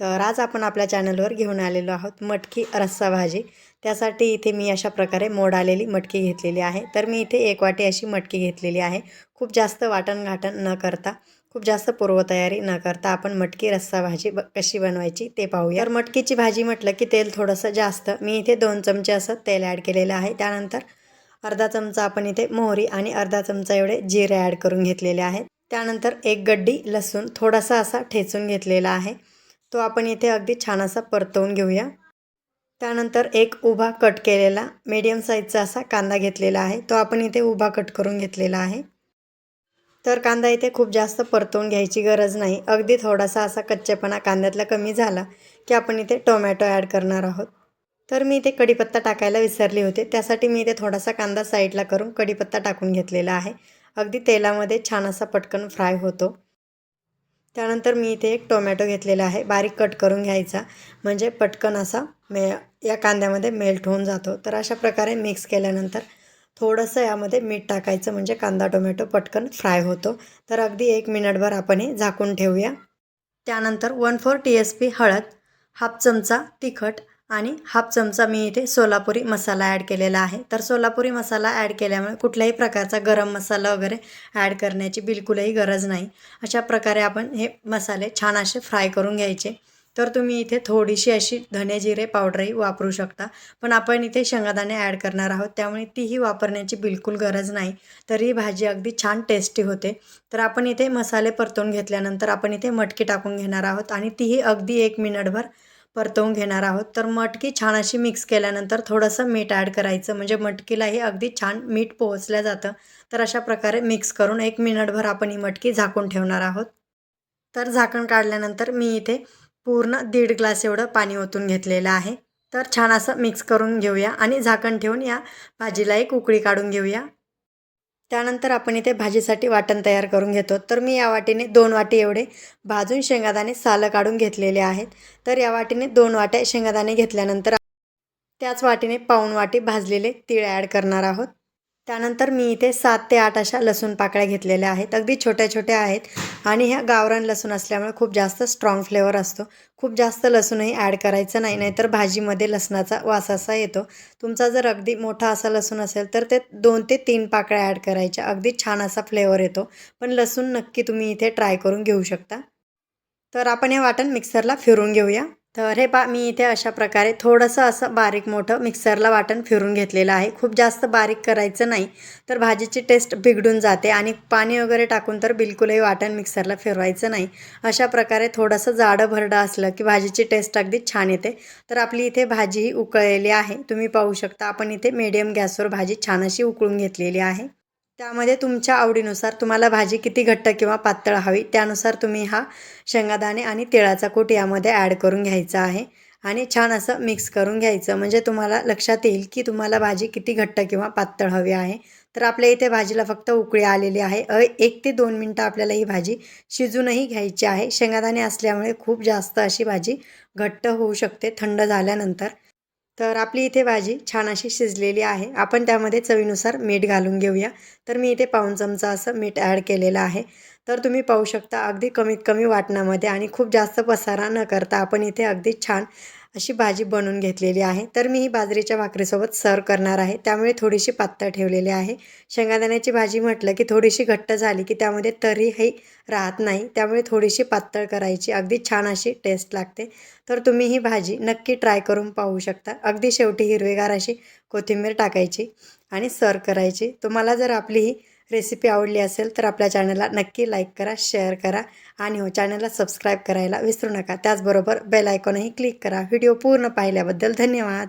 तर आज आपण आपल्या चॅनलवर घेऊन आलेलो आहोत मटकी रस्सा भाजी. त्यासाठी इथे मी अशा प्रकारे मोड आलेली मटकी घेतलेली आहे. तर मी इथे एक वाटी अशी मटकी घेतलेली आहे. खूप जास्त वाटण घाटण न करता खूप जास्त पूर्वतयारी न करता आपण मटकी रस्सा भाजी ब कशी बनवायची ते पाहूया. तर मटकीची भाजी म्हटलं की तेल थोडंसं जास्त. मी इथे दोन चमचे असं तेल ॲड केलेलं आहे. त्यानंतर अर्धा चमचा आपण इथे मोहरी आणि अर्धा चमचा एवढे जिरे ॲड करून घेतलेले आहेत. त्यानंतर एक गड्डी लसूण थोडासा असा ठेचून घेतलेला आहे. तो आपण इथे अगदी छान असा परतवून घेऊया. त्यानंतर एक उभा कट केलेला मीडियम साईजचा असा कांदा घेतलेला आहे. तो आपण इथे उभा कट करून घेतलेला आहे. तर कांदा इथे खूप जास्त परतवून घ्यायची गरज नाही. अगदी थोडासा असा कच्चेपणा कांद्यातला कमी झाला की आपण इथे टोमॅटो ॲड करणार आहोत. तर मी इथे कढीपत्ता टाकायला विसरले होते. त्यासाठी मी इथे थोडासा कांदा साईडला करून कढीपत्ता टाकून घेतलेला आहे. अगदी तेलामध्ये छान असा पटकन फ्राय होतो. त्यानंतर मी इथे एक टोमॅटो घेतलेला आहे बारीक कट करून घ्यायचा. म्हणजे पटकन असा मे या कांद्यामध्ये मेल्ट होऊन जातो. तर अशा प्रकारे मिक्स केल्यानंतर थोडंसं यामध्ये मीठ टाकायचं म्हणजे कांदा टोमॅटो पटकन फ्राय होतो. तर अगदी एक मिनटभर आपण हे झाकून ठेवूया. त्यानंतर one four T S P हळद हाफ चमचा तिखट आणि हाफ चमचा मी इथे सोलापुरी मसाला ॲड केलेला आहे. तर सोलापुरी मसाला ॲड केल्यामुळे कुठल्याही प्रकारचा गरम मसाला वगैरे ॲड करण्याची बिलकुलही गरज नाही. अशा प्रकारे आपण हे मसाले छान असे फ्राय करून घ्यायचे. तर तुम्ही इथे थोडीशी अशी धने जिरे पावडरही वापरू शकता. पण आपण इथे शेंगादाणे ॲड करणार आहोत. त्यामुळे तीही वापरण्याची बिलकुल गरज नाही. तर ही भाजी अगदी छान टेस्टी होते. तर आपण इथे मसाले परतून घेतल्यानंतर आपण इथे मटकी टाकून घेणार आहोत. आणि तीही अगदी एक मिनटभर परतवून घेणार आहोत. तर मटकी छान अशी मिक्स केल्यानंतर थोडंसं मीठ ॲड करायचं. म्हणजे मटकीलाही अगदी छान मीठ पोहोचलं जातं. तर अशा प्रकारे मिक्स करून एक मिनटभर आपण ही मटकी झाकून ठेवणार आहोत. तर झाकण काढल्यानंतर मी इथे पूर्ण दीड ग्लास एवढं पाणी ओतून घेतलेलं आहे. तर छान असं मिक्स करून घेऊया आणि झाकण ठेवून या भाजीला एक उकळी काढून घेऊया. त्यानंतर आपण इथे भाजीसाठी वाटण तयार करून घेतो. तर मी या वाटीने दोन वाटी एवढे भाजून शेंगादाणे सालं काढून घेतलेले आहेत. तर या वाटीने दोन वाट्या शेंगादाणे घेतल्यानंतर त्याच वाटीने पाऊण वाटी भाजलेले तीळ ॲड करणार आहोत. त्यानंतर मी इथे सात ते आठ अशा लसूण पाकळ्या घेतलेल्या आहेत. अगदी छोट्या छोट्या आहेत. आणि ह्या गावरान लसूण असल्यामुळे खूप जास्त स्ट्रॉंग फ्लेवर असतो. खूप जास्त लसूणही ॲड करायचं नाही. नाहीतर भाजीमध्ये लसणाचा वास असा येतो. तुमचा जर अगदी मोठा असा लसूण असेल तर ते दोन ते तीन पाकळ्या ॲड करायच्या. अगदी छान असा फ्लेवर येतो. पण लसूण नक्की तुम्ही इथे ट्राय करून घेऊ शकता. तर आपण हे वाटण मिक्सरला फिरून घेऊया. तर हे पा मी इथे अशा प्रकारे थोडंसं असं बारीक मोठं मिक्सरला वाटण फिरून घेतलेलं आहे. खूप जास्त बारीक करायचं नाही तर भाजीची टेस्ट बिघडून जाते आणि पाणी वगैरे टाकून तर बिलकुलही वाटण मिक्सरला फिरवायचं नाही. अशा प्रकारे थोडंसं जाडं भरडं असलं की भाजीची टेस्ट अगदी छान येते. तर आपली इथे भाजी ही उकळलेली आहे. तुम्ही पाहू शकता आपण इथे मीडियम गॅसवर भाजी छान अशी उकळून घेतलेली आहे. त्यामध्ये तुमच्या आवडीनुसार तुम्हाला भाजी किती घट्ट किंवा पातळ हवी त्यानुसार तुम्ही हा शेंगादाणे आणि तिळाचा कूट यामध्ये ॲड करून घ्यायचा आहे. आणि छान असं मिक्स करून घ्यायचं. म्हणजे तुम्हाला लक्षात येईल की तुम्हाला भाजी किती घट्ट किंवा पातळ हवी आहे. तर आपल्या इथे भाजीला फक्त उकळी आलेली आहे. अ एक ते दोन मिनटं आपल्याला ही भाजी शिजूनही घ्यायची आहे. शेंगादाणे असल्यामुळे खूप जास्त अशी भाजी घट्ट होऊ शकते थंड झाल्यानंतर. तर आपली इथे भाजी छान अशी शिजलेली आहे. आपण त्यामध्ये चवीनुसार मीठ घालून घेऊया. तर मी इथे पाऊण चमचा असं मीठ ॲड केलेलं आहे. तर तुम्ही पाहू शकता अगदी कमीत कमी वाटणामध्ये आणि खूप जास्त पसारा न करता आपण इथे अगदी छान अशी भाजी बनवून घेतलेली आहे. तर मी ही बाजरीच्या भाकरीसोबत सर्व करणार आहे. त्यामुळे थोडीशी पातळ ठेवलेली आहे. शेंगादाण्याची भाजी म्हटलं की थोडीशी घट्ट झाली की त्यामध्ये तरीही राहत नाही. त्यामुळे थोडीशी पातळ करायची. अगदी छान अशी टेस्ट लागते. तर तुम्ही ही भाजी नक्की ट्राय करून पाहू शकता. अगदी शेवटी हिरवेगार अशी कोथिंबीर टाकायची आणि सर्व करायची. तुम्हाला जर आपली ही रेसिपी आवडली असेल तर आपल्या चॅनलला नक्की लाईक करा शेअर करा आणि हो चॅनलला सबस्क्राईब करायला विसरू नका. त्याचबरोबर बेल आयकॉनही क्लिक करा. व्हिडिओ पूर्ण पाहिल्याबद्दल धन्यवाद.